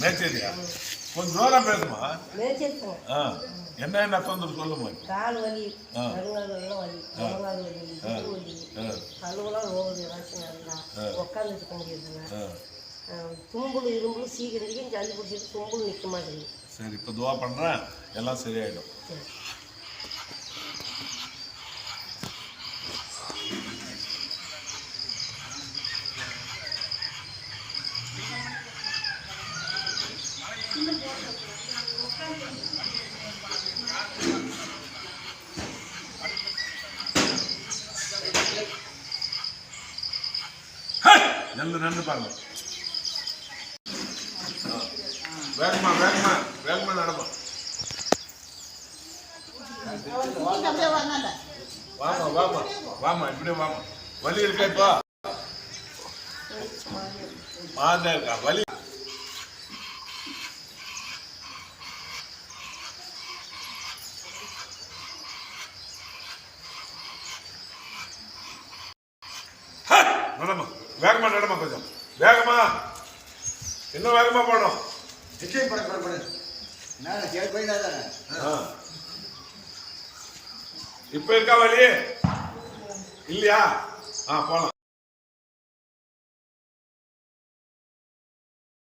மேச்சேரியா? கொஞ்சம் பேசுமா? என்ன தொந்தரவு சொல்லுமா கால் வலி ஆ. நடுங்காலெல்லாம் வலி முழங்கால் வலி. இடுப்பு வலி கழுவெல்லாம். உட்காந்துட்டு இருக்க முடியாதுங்க தும்புல் இரும்புல் சீக்கிரம் ஜல்லி பிடிச்சிட்டு தும்புல் நிற்க மாட்டேங்குது சரி இப்போ துவா பண்ணுறேன் எல்லாம் சரியாயிடும். நல்ல நெல்லு பாருங்க. வேகமா வேகமா வேகமா நடமா. வாமா வாமா வாமா இப்படியே வாமா. வலி இருக்கா இப்போ மாதிரி இருக்கா வலி. நடமா வேகமா நடமா கொஞ்சம். வேகமா. இன்னும் வேகமா போகணும் நிச்சயம் பட பட நான் கேட்டு போய் தானே. இப்ப இருக்கா வலி இல்லையா? ஆ போலாம்.